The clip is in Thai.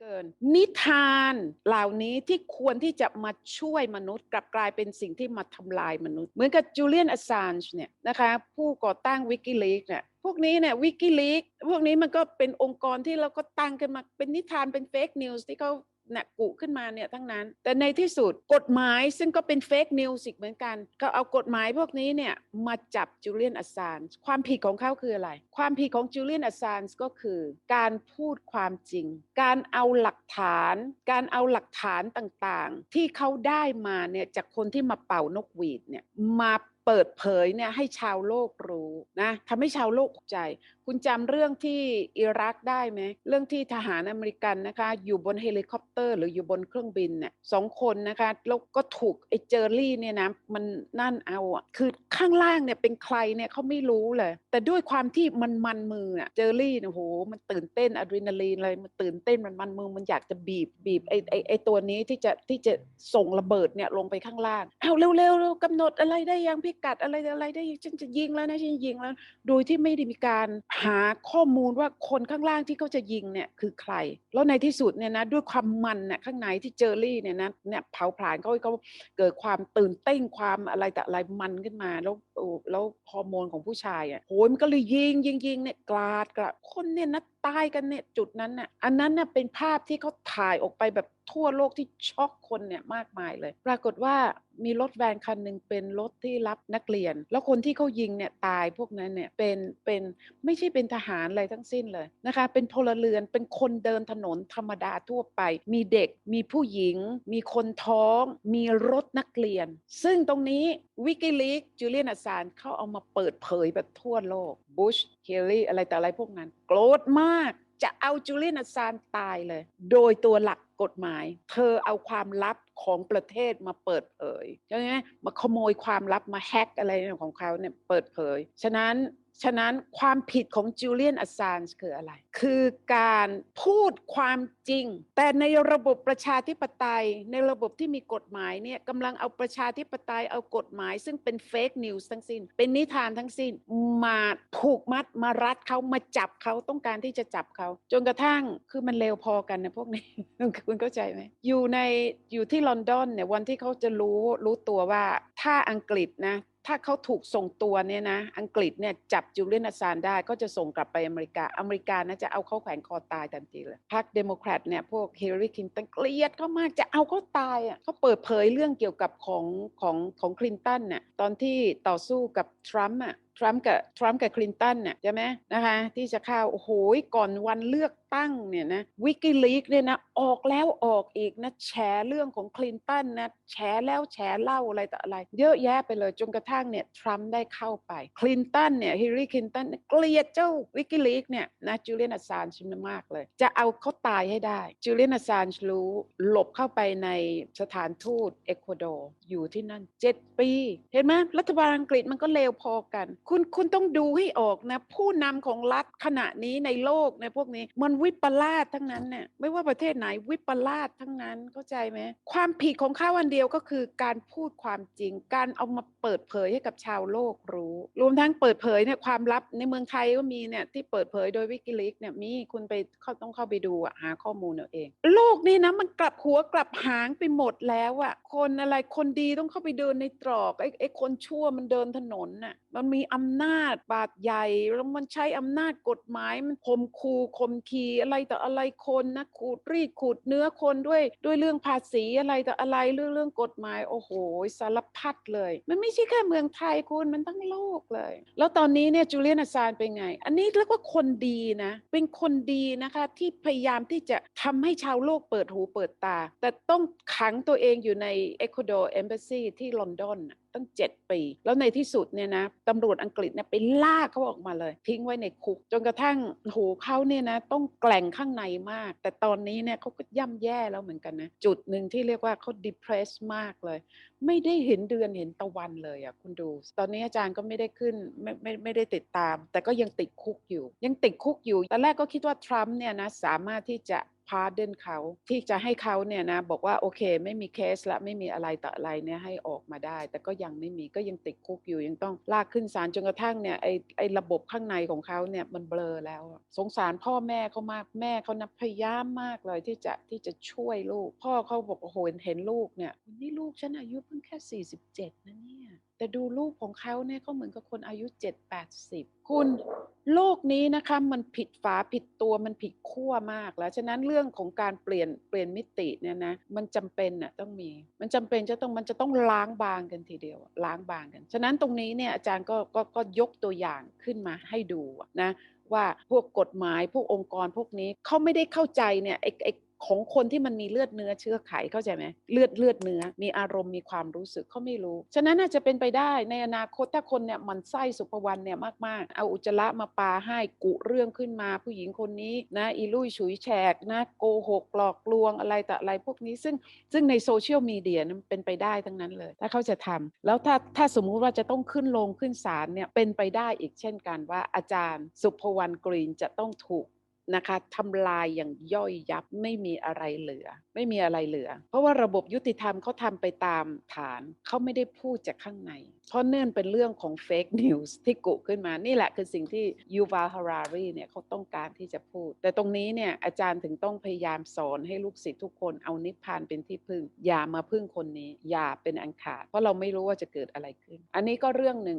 เกิน นิทานเหล่านี้ที่ควรที่จะมาช่วยมนุษย์ กลับกลายเป็นสิ่งที่มาทำลายมนุษย์ เหมือนกับจูเลียนอ s ซานช์เนี่ยนะคะผู้ก่อตั้งวิกิลีกเนี่ยพวกนี้เนี่ยวิกิลีกพวกนี้มันก็เป็นองค์กรที่เราก็ตั้งกันมาเป็นนิทานเป็นเฟกนิวส์ที่เขา นะกุขึ้นมาเนี่ยทั้งนั้น แต่ในที่สุดกฎหมายซึ่งก็เป็นเฟกนิวส์อีกเหมือนกันก็เอากฎหมายพวกนี้เนี่ยมาจับจูเลียนอ s ซานความผิดของเขาคืออะไร ความผิดของจูเลียนอ s ซานก็คือการพูดความจริง การเอาหลักฐาน การเอาหลักฐานต่างๆ ที่เขาได้มาเนี่ยจากคนที่มาเป่านกหวีดเนี่ยมา เปิดเผยเนี่ยให้ชาวโลกรู้นะทำให้ชาวโลกตกใจ คุณจำเรื่องที่อิรักได้ไหมเรื่องที่ทหารอเมริกันนะคะอยู่บนเฮลิคอปเตอร์ หรืออยู่บนเครื่องบินเนี่ยสองคนนะคะแล้วก็ถูกไอ้เจอรี่เนี่ยนะมันนั่นเอาอะคือข้างล่างเนี่ยเป็นใครเนี่ยเขาไม่รู้เลย แต่ด้วยความที่มันมันมืออะเจอรี่เนี่ยโหมันตื่นเต้นอะดรีนาลีนเลยมันตื่นเต้นมันมันมือมันอยากจะบีบบีบไอ้ไอ้ไอ้ตัวนี้ที่จะที่จะส่งระเบิดเนี่ยลงไปข้างล่างเอาเร็วๆเร็วกำหนดอะไรได้ยังพี่กัดอะไรอะไรได้ฉันจะยิงแล้วนะฉันยิงแล้ว โดยที่ไม่ได้มีการหาข้อมูลว่าคนข้างล่างที่เขาจะยิงเนี่ยคือใคร แล้วในที่สุดเนี่ยนะด้วยความมันเนี่ยข้างในที่เจอรี่เนี่ยนะเนี่ยเผาผลาญเขาเขาเกิดความตื่นเต้นความอะไรแต่อะไรมันขึ้นมา แล้วโอ้แล้วฮอร์โมนของผู้ชายอะโหยมันก็เลยยิงยิงยิงเนี่ยกลาดกลาดคนเนี่ยนะตายกันเนี่ยจุดนั้นน่ะอันนั้นน่ะเป็นภาพที่เขาถ่ายออกไปแบบ ทั่วโลกที่ช็อกคนเนี่ยมากมายเลย ปรากฏว่ามีรถแวนคันหนึ่งเป็นรถที่รับนักเรียน แล้วคนที่เขายิงเนี่ยตายพวกนั้นเนี่ยเป็นเป็นไม่ใช่เป็นทหารอะไรทั้งสิ้นเลยนะคะ เป็นพลเรือนเป็นคนเดินถนนธรรมดาทั่วไป มีเด็กมีผู้หญิง มีคนท้อง มีรถนักเรียน ซึ่งตรงนี้วิกิลีกจูเลียนอาซานเขาเอามาเปิดเผยแบบทั่วโลกบุชเฮลี่อะไรแต่อะไรพวกนั้น โกรธมากจะเอาจูเลียนอาซานตายเลย โดยตัวหลัก กฎหมาย เธอเอาความลับของประเทศมาเปิดเผยใช่ไหมมาขโมยความลับมาแฮกอะไรของเขาเนี่ยเปิดเผย ฉะนั้น ฉะนั้นความผิดของจูเลียนอ s ซานคืออะไร คือการพูดความจริง แต่ในระบบประชาธิปไตย ในระบบที่มีกฎหมายเนี่ยกำลังเอาประชาธิปไตยเอากฎหมาย ซึ่งเป็นเฟกนิวส์ทั้งสิ้น เป็นนิทานทั้งสิ้น มาผูกมัดมารัดเขามาจับเขาต้องการที่จะจับเขาจนกระทั่งคือมันเร็วพอกันนะพวกนี้ คุณเข้าใจไหมอยู่ในอยู่ที่ลอนดอนเนี่ยวันที่เขาจะรู้รู้ตัวว่าถ้าอังกฤษนะ ถ้าเขาถูกส่งตัวเนี่ยนะ อังกฤษเนี่ยจับจูเลียนอาซานได้ก็จะส่งกลับไปอเมริกา อเมริกานะจะเอาเขาแขวนคอตายทันทีเลยพรรคเดโมแครตเนี่ยพวกเฮิลลารีคลินตันเกลียดเขามากจะเอาเขาตายอะเขาเปิดเผยเรื่องเกี่ยวกับของของของคลินตันน่ยตอนที่ต่อสู้กับทรัมป์อะ ทรัมป์กับทรัมป์กับคลินตันเนี่ยใช่ไหมนะคะที่จะเข้าโอ้โหก่อนวันเลือกตั้งเนี่ยนะวิกิลีกเนี่ยนะออกแล้วออกอีกนะแฉเรื่องของคลินตันนะแฉแล้วแฉเล่าอะไรต่ออะไร เยอะแยะไปเลยจนกระทั่งเนี่ยทรัมป์ได้เข้าไปคลินตันเนี่ยฮิลลารีคลินตันเกลียดเจ้าวิกิลีกเนี่ยนะจูเลียนอ s ซานชิมมากเลย จะเอาเขาตายให้ได้จูเลียนอ s ซานรู้หลบเข้าไปในสถานทูตเอกวาดอร์อยู่ที่นั่น 7 ปี เห็นไหมรัฐบาลอังกฤษมันก็เลวพอกันคุณคุณต้องดูให้ออกนะ ผู้นำของรัฐขณะนี้ในโลกในพวกนี้ มันวิปลาสทั้งนั้นเนี่ยไม่ว่าประเทศไหนวิปลาสทั้งนั้นเข้าใจไหมความผิดของเขาอันเดียวก็คือการพูดความจริง การเอามาเปิดเผยให้กับชาวโลกรู้ รวมทั้งเปิดเผยเนี่ยความลับในเมืองไทยก็มีเนี่ยที่เปิดเผยโดยวิกิลิกเนี่ยมีคุณไปเข้าต้องเข้าไปดูอะหาข้อมูลเอาเอง โลกนี้นะมันกลับหัวกลับหางไปหมดแล้วอะคนอะไรคนดีต้องเข้าไปเดินในตรอกไอ้ไอ้คนชั่วมันเดินถนนน่ะมันมีออำนาจบาดใหญ่แล้วมันใช้อำนาจกฎหมายมันข่มขู่ข่มขีอะไรต่ออะไรคนนะขูดรีดขูดเนื้อคนด้วยด้วยเรื่องภาษีอะไรต่ออะไรเรื่องเรื่องกฎหมายโอ้โหสารพัดเลย มันไม่ใช่แค่เมืองไทยคุณมันทั้งโลกเลย แล้วตอนนี้เนี่ยจูเลียนอาซานเป็นไง อันนี้เรียกว่าคนดีนะ เป็นคนดีนะคะที่พยายามที่จะทำให้ชาวโลกเปิดหูเปิดตา แต่ต้องขังตัวเองอยู่ในเอกวาดอร์เอมบซีที่ลอนดอน ตั้ง 7 ปี แล้วในที่สุดเนี่ยนะตำรวจอังกฤษเนี่ยไปลากเขาออกมาเลย ทิ้งไว้ในคุก จนกระทั่งโหเขาเนี่ยนะต้องแกล่งข้างในมาก แต่ตอนนี้เนี่ยเขาก็ย่ำแย่แล้วเหมือนกันนะ จุดหนึ่งที่เรียกว่าเขา depressed มากเลย ไม่ได้เห็นเดือนเห็นตะวันเลยอะคุณดู ตอนนี้อาจารย์ก็ไม่ได้ขึ้นไม่ไม่ไม่ได้ติดตาม แต่ก็ยังติดคุกอยู่ ยังติดคุกอยู่ตอนแรกก็คิดว่าทรัมป์เนี่ยนะสามารถที่จะ พาเดนเขาที่จะให้เขาเนี่ยนะบอกว่าโอเค ไม่มีเคสละไม่มีอะไรต่ออะไรเนี่ยให้ออกมาได้ แต่ก็ยังไม่มีก็ยังติดคุกอยู่ยังต้องลากขึ้นศาลจนกระทั่งเนี่ยไอไอระบบข้างในของเขาเนี่ยมันเบลอแล้ว สงสารพ่อแม่เขามากแม่เขานะพยายามมากเลยที่จะที่จะช่วยลูก พ่อเขาบอกโอ้โหเห็นลูกเนี่ยนี่ลูกฉันอายุเพิ่งแค่ 47นะเนี่ แต่ดูลูกของเขาเนี่ยเขาเหมือนกับคนอายุ7 80คุณโลกนี้นะคะมันผิดฝาผิดตัวมันผิดขั้วมากแล้ว ฉะนั้นเรื่องของการเปลี่ยนเปลี่ยนมิติเนี่ยนะมันจำเป็นน่ะต้องมี มันจำเป็นจะต้องมันจะต้องล้างบางกันทีเดียวล้างบางกัน ฉะนั้นตรงนี้เนี่ยอาจารย์ก็ก็ก็ยกตัวอย่างขึ้นมาให้ดูนะว่าพวกกฎหมายพวกองค์กรพวกนี้เขาไม่ได้เข้าใจเนี่ยไอ้ไอ้ ของคนที่มันมีเลือดเนื้อเชื้อไขเข้าใจไหมเลือดเลือดเนื้อมีอารมณ์มีความรู้สึกเขาไม่รู้ ฉะนั้นอาจจะเป็นไปได้ในอนาคตถ้าคนเนี่ยมันไส้สุภวรรณเนี่ยมาก ๆ เอาอุจจาระมาปาให้กุเรื่องขึ้นมา ผู้หญิงคนนี้นะอีลุยฉุยแฉกนะโกหกหลอกลวงอะไรแต่อะไรพวกนี้ซึ่งซึ่งในโซเชียลมีเดียนั้นเป็นไปได้ทั้งนั้นเลย ถ้าเขาจะทำแล้วถ้าถ้าสมมุติว่าจะต้องขึ้นลงขึ้นศาลเนี่ยเป็นไปได้อีกเช่นกันว่าอาจารย์ สุภวรรณกรีนจะต้องถูก นะคะทำลายอย่างย่อยยับไม่มีอะไรเหลือ ไม่มีอะไรเหลือ เพราะว่าระบบยุติธรรมเขาทำไปตามฐานเขาไม่ได้พูดจากข้างใน เพราะเนื่องเป็นเรื่องของเฟกนิวส์ที่กุขึ้นมานี่แหละคือสิ่งที่ยูวาลฮารารีเนี่ยเขาต้องการที่จะพูด แต่ตรงนี้เนี่ยอาจารย์ถึงต้องพยายามสอนให้ลูกศิษย์ทุกคนเอานิพพานเป็นที่พึ่ง อย่ามาพึ่งคนนี้ อย่าเป็นอันขาดเพราะเราไม่รู้ว่าจะเกิดอะไรขึ้น อันนี้ก็เรื่องหนึ่ง